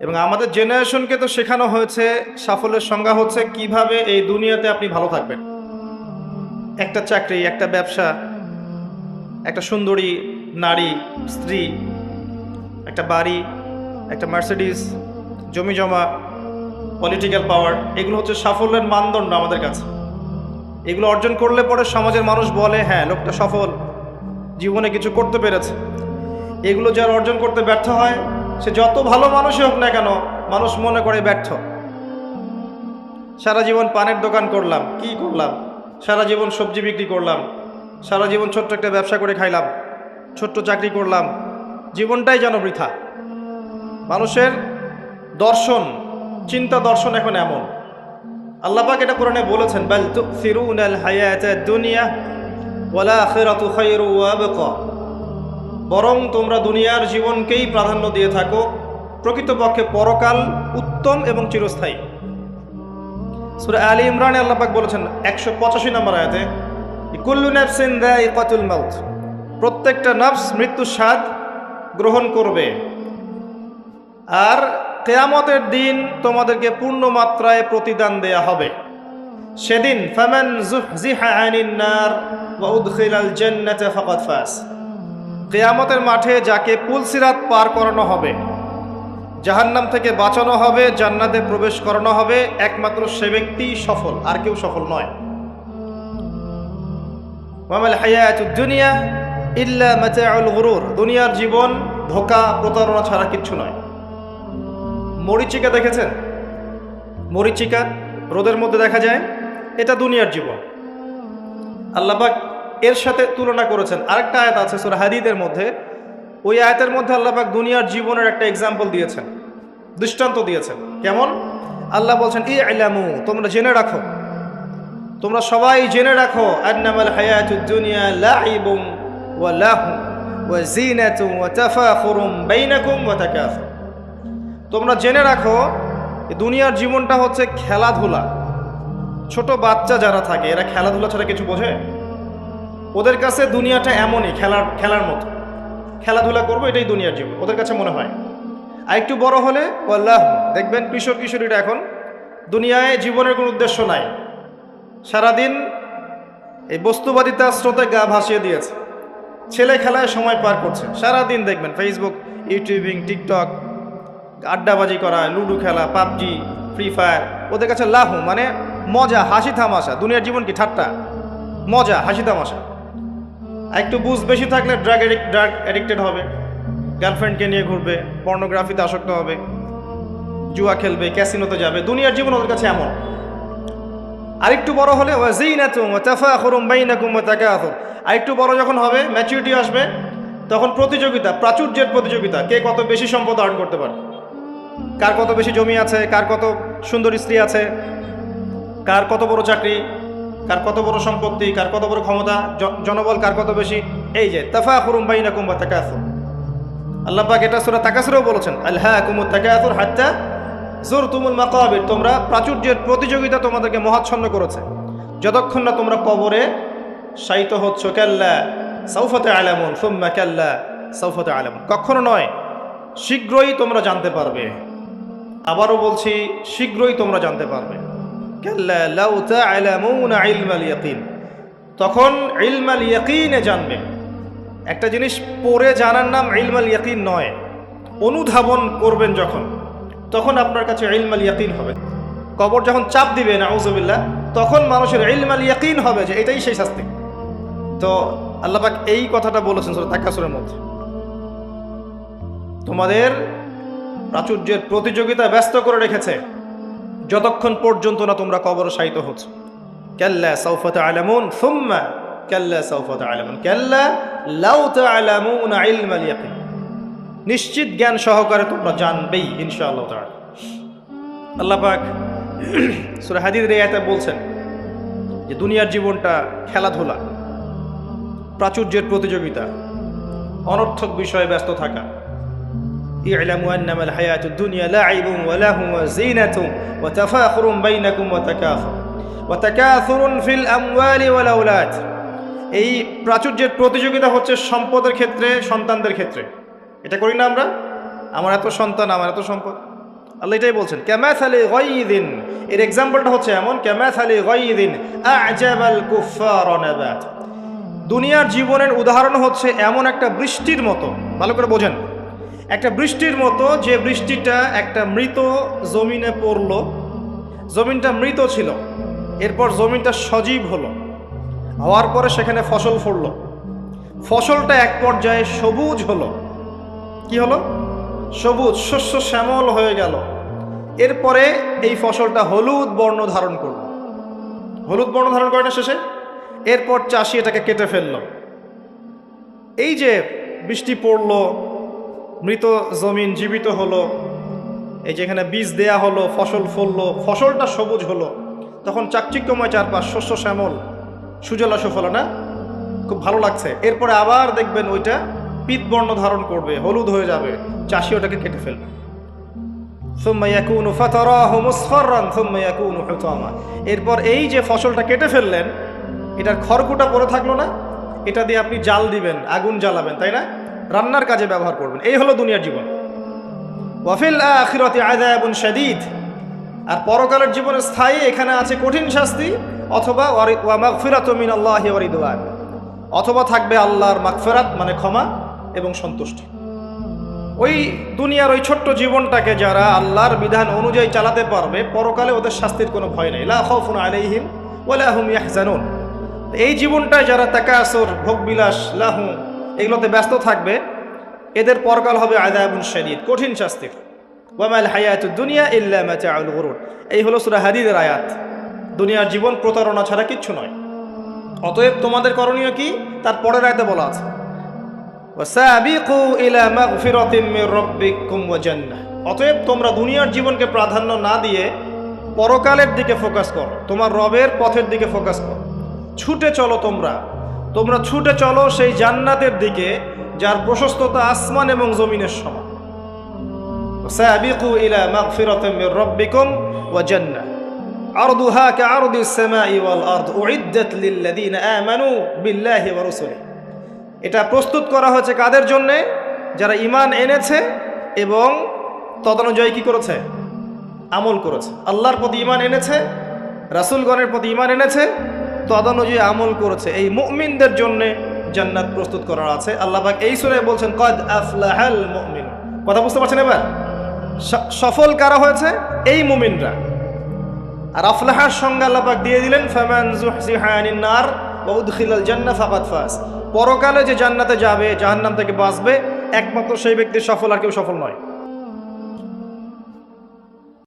এবং আমাদের জেনারেশনকে তো শেখানো হয়েছে, সাফল্যের সংজ্ঞা হচ্ছে কীভাবে এই দুনিয়াতে আপনি ভালো থাকবেন। একটা চাকরি, একটা ব্যবসা, একটা সুন্দরী নারী, স্ত্রী, একটা বাড়ি, একটা মার্সিডিস জমি জমা পলিটিক্যাল পাওয়ার এগুলো হচ্ছে সাফল্যের মানদণ্ড আমাদের কাছে। এগুলো অর্জন করলে পরে সমাজের মানুষ বলে হ্যাঁ লোকটা সফল, জীবনে কিছু করতে পেরেছে। এগুলো যার অর্জন করতে ব্যর্থ হয় সে যত ভালো মানুষই হোক না কেন, মানুষ মনে করে ব্যর্থ। সারা জীবন পানের দোকান করলাম, কি করলাম? সারা জীবন সবজি বিক্রি করলাম, সারা জীবন ছোট্ট একটা ব্যবসা করে খাইলাম, ছোট্ট চাকরি করলাম, জীবনটাই যেন বৃথা। মানুষের দর্শন, চিন্তা দর্শন এখন এমন। আল্লাহ পাক এটা কোরআনে বলেছেন, বাল তুসিরুনাল হায়াতাদ দুনিয়া ওয়ালা আখিরাতু খায়রু ওয়া বরং তোমরা দুনিয়ার জীবনকেই প্রাধান্য দিয়ে থাকো। প্রকৃতপক্ষে পরকাল উত্তম এবং চিরস্থায়ী। সূরা আলী ইমরান আল্লাহ পাক বলেছেন, একশো পঁচাশি নম্বর আয়াতে, কুল্লু নাফসিন দায়িকাতুল মাউত প্রত্যেকটা নফস মৃত্যু স্বাদ গ্রহণ করবে। আর কেয়ামতের দিন তোমাদেরকে পূর্ণ মাত্রায় প্রতিদান দেয়া হবে। সেদিন ফামান জুহজিহা আনিন নার ওয়া উদখিলাল জান্নাতা ফাকাদ ফাস। কেয়ামতের মাঠে যাকে পুলসিরাত পার করানো হবে, জাহান্নাম থেকে বাঁচানো হবে, জান্নাতে প্রবেশ করানো হবে, একমাত্র সে ব্যক্তি সফল, আর কেউ সফল নয়। ইল্লা দুনিয়ার জীবন ধোকা, প্রতারণা ছাড়া কিচ্ছু নয়। মরিচিকা দেখেছেন? মরিচিকা রোদের মধ্যে দেখা যায়, এটা দুনিয়ার জীবন। আল্লাপাক এর সাথে তুলনা করেছেন। আরেকটা আয়াত আছে সুরা হাদিদের মধ্যে। ওই আয়াতের মধ্যে আল্লাপাক দুনিয়ার জীবনের একটা এক্সাম্পল দিয়েছেন। দৃষ্টান্ত দিয়েছেন। কেমন? আল্লাহ বলছেন ই আইলামু তোমরা জেনে রাখো। তোমরা সবাই জেনে রাখো, আন্নামাল হায়াতুদ দুনিয়া লাইবুম ওয়া লাহু ওয়া জিনাতুম ওয়া তাফাখুরুম বাইনাকুম ওয়া তাকাসুর। তোমরা জেনে রাখো দুনিয়ার জীবনটা হচ্ছে খেলাধুলা। ছোট বাচ্চা যারা থাকে, এরা খেলাধুলা ছাড়া কিছু বোঝে? ওদের কাছে দুনিয়াটা এমনই, খেলার খেলার মতো। খেলাধুলা করব, এটাই দুনিয়ার জীবন, ওদের কাছে মনে হয়। আর একটু বড় হলে আল্লাহ দেখবেন কিশোর কিশোরীরা এখন দুনিয়ায় জীবনের কোনো উদ্দেশ্য নাই। সারাদিন এই বস্তুবাদিতার স্রোতে গা ভাসিয়ে দিয়েছে। ছেলে খেলায় সময় পার করছে। সারাদিন দেখবেন ফেসবুক ইউটিউবিং টিকটক আড্ডাবাজি করা, লুডো খেলা, পাবজি ফ্রি ফায়ার ওদের কাছে লাহু মানে মজা হাসি তামাশা দুনিয়ার জীবন কি ঠাট্টা? মজা হাসি আর একটু বুঝ বেশি থাকলে ড্রাগ ড্রাগ অ্যাডিক্টেড হবে। গার্লফ্রেন্ডকে নিয়ে ঘুরবে পর্নোগ্রাফিতে আসক্ত হবে, জুয়া খেলবে ক্যাসিনোতে যাবে। দুনিয়ার জীবন ওদের কাছে এমন। আরেকটু বড় হলে আরেকটু বড় যখন হবে ম্যাচুরিটি আসবে, তখন প্রতিযোগিতা, প্রাচুর্যের প্রতিযোগিতা, কে কত বেশি সম্পদ আর্ন করতে পারে। কার কত বেশি জমি আছে, কার কত সুন্দর স্ত্রী আছে, কার কত বড় চাকরি কার কত বড় সম্পত্তি, কার কত বড় ক্ষমতা জনবল কার কত বেশি? এই যে তাফা খুরুম বাইনা কুম্বা তাকাসুর। আল্লাহ পাক এটা সুরা তাকাসুরেও বলেছেন আল্লাহ কুমুর তাকাসুর হাত্তা জোর তুমুল মাকাবির। তোমরা প্রাচুর্যের প্রতিযোগিতা তোমাদেরকে মহাচ্ছন্ন করেছে। যতক্ষণ না তোমরা কবরে শায়িত হচ্ছ, কাল্লা সৌফতে আলামুন সুম্মা কাল্লা সৌফতে আলামুন কখনো নয়, শীঘ্রই তোমরা জানতে পারবে। আবারও বলছি, শীঘ্রই তোমরা জানতে পারবে। তখন ইলমাল ইয়াকিনে জানবে। একটা জিনিস পড়ে জানার নাম ইলমাল ইয়াকিন নয়, অনুধাবন করবেন যখন, তখন আপনার কাছে ইলমাল ইয়াকিন হবে। কবর যখন চাপ দিবে, নাউজুবিল্লাহ, তখন মানুষের ইলমাল ইয়াকিন হবে যে এটাই সেই শাস্তি। তো আল্লাপাক এই কথাটা বলেছেন সূরা তাকাসুরের মধ্যে। তোমাদের প্রাচুর্যের প্রতিযোগিতা ব্যস্ত করে রেখেছে। যতক্ষণ পর্যন্ত না তোমরা কবর শায়িত হচ্ছ। কাল্লা সাউফা তা'লামুন সুম্মা কাল্লা সাউফা তা'লামুন কাল্লা লাউ তা'লামুন ইলমাল ইয়াকিন। নিশ্চিত জ্ঞান সহকারে তোমরা জানবেই, ইনশাআল্লাহ তাআলা। আল্লাহ পাক সূরা হাদিদের এই বলছেন যে, দুনিয়ার জীবনটা খেলাধুলা, প্রাচুর্যের প্রতিযোগিতা, অনর্থক বিষয়ে ব্যস্ত থাকা اعلموا انما الحياه الدنيا لعب ولهو وزينه وتفاخر بينكم وتكاثر وتكاثر في الاموال والاولاد এই প্রাচুর্যের প্রতিযোগিতা হচ্ছে সম্পদের ক্ষেত্রে সন্তানদের ক্ষেত্রে এটা করি না আমরা আমার এত সন্তান আমার এত সম্পদ আল্লাহ এটাই বলছেন ক্যামাথালি গয়দিন এর এক্সাম্পলটা হচ্ছে এমন ক্যামাথালি গয়দিন আজাবাল কুফার নাবাত দুনিয়ার জীবনের উদাহরণ হচ্ছে এমন একটা বৃষ্টির মতো ভালো করে বোঝেন একটা বৃষ্টির মতো, যে বৃষ্টিটা একটা মৃত জমিনে পড়ল। জমিনটা মৃত ছিল। এরপর জমিনটা সজীব হলো। হওয়ার পরে সেখানে ফসল ফললো ফসলটা এক পর্যায়ে সবুজ হলো। কি হলো? সবুজ, শস্য শ্যামল হয়ে গেল। এরপরে এই ফসলটা হলুদ বর্ণ ধারণ করল। হলুদ বর্ণ ধারণ করে না শেষে? এরপর চাষি এটাকে কেটে ফেলল। এই যে বৃষ্টি পড়ল মৃত জমিন জীবিত হলো, এই যেখানে বীজ দেয়া হলো, ফসল ফললো, ফসলটা সবুজ হলো, তখন চাকচিক্যময় চারপাশ, শস্য শ্যামল, সুজলা সুফলা, না? খুব ভালো লাগছে। এরপরে আবার দেখবেন ওইটা পিতবর্ণ ধারণ করবে, হলুদ হয়ে যাবে, চাষি ওটাকে কেটে ফেলবে। এরপর এই যে ফসলটা কেটে ফেললেন, এটার খড়কুটা পরে থাকল না? এটা দিয়ে আপনি জাল দিবেন, আগুন জ্বালাবেন, তাই না? রান্নার কাজে ব্যবহার করবেন। এই হলো দুনিয়ার জীবন। ওয়াফিল আখিরাতি আযাবুন শাদীদ। আর পরকালের জীবনে স্থায়ী এখানে আছে কঠিন শাস্তি, অথবা ওয়ারি- ওয়া মাগফিরাতু মিনাল্লাহি ওয়া রিদওয়ান। অথবা থাকবে আল্লাহর মাগফিরাত মানে ক্ষমা এবং সন্তুষ্টি। ওই দুনিয়ার ওই ছোট্ট জীবনটাকে যারা আল্লাহর বিধান অনুযায়ী চালাতে পারবে, পরকালে ওদের শাস্তির কোনো ভয় নেই। লা খাউফুন আলাইহিম ওয়ালা হুম ইয়াহজানুন। এই জীবনটায় যারা তাকাসুর, ভোগবিলাস, লাহু এগুলোতে ব্যস্ত থাকবে। এদের পরকাল হবে আদায়াবুল শরীদ কঠিন শাস্তির ওয়ামাল হায়াত দুনিয়া ইল্লা মাতাউল গুরুর। এই হলো সুরা হাদিদের আয়াত। দুনিয়ার জীবন প্রতারণা ছাড়া কিচ্ছু নয়। অতএব তোমাদের করণীয় কি? তার পরের আয়তে বলা আছে। অতএব তোমরা দুনিয়ার জীবনকে প্রাধান্য না দিয়ে পরকালের দিকে ফোকাস করো। তোমার রবের পথের দিকে ফোকাস করো। ছুটে চলো তোমরা তোমরা ছুটে চলো সেই জান্নাতের দিকে, যার প্রশস্ততা আসমান এবং জমিনের সমান। এটা প্রস্তুত করা হয়েছে কাদের জন্যে? যারা ইমান এনেছে এবং তদনুযায়ী কি করেছে? আমল করেছে। আল্লাহর প্রতি ইমান এনেছে, রাসুলগণের প্রতি ইমান এনেছে তদনুযায়ী আমল করেছে। এই মুমিনদের জন্যে জান্নাত প্রস্তুত করা আছে। আল্লাহ পাক এই সুরে বলছেন, কদ আফলাহাল মুমিন। কথা বুঝতে পারছেন এবার? সফল কারা হয়েছে? এই মুমিনরা। আর আফলাহার সঙ্গে আল্লাহ পাক দিয়ে দিলেন, ফামান জুহজিহা আনিন নার ওয়া উদখিলাল জান্নাহ ফাকাদ ফাজ। পরকালে যে জান্নাতে যাবে, জাহান্নাম থেকে বাঁচবে, একমাত্র সেই ব্যক্তি সফল আর কেউ সফল নয়।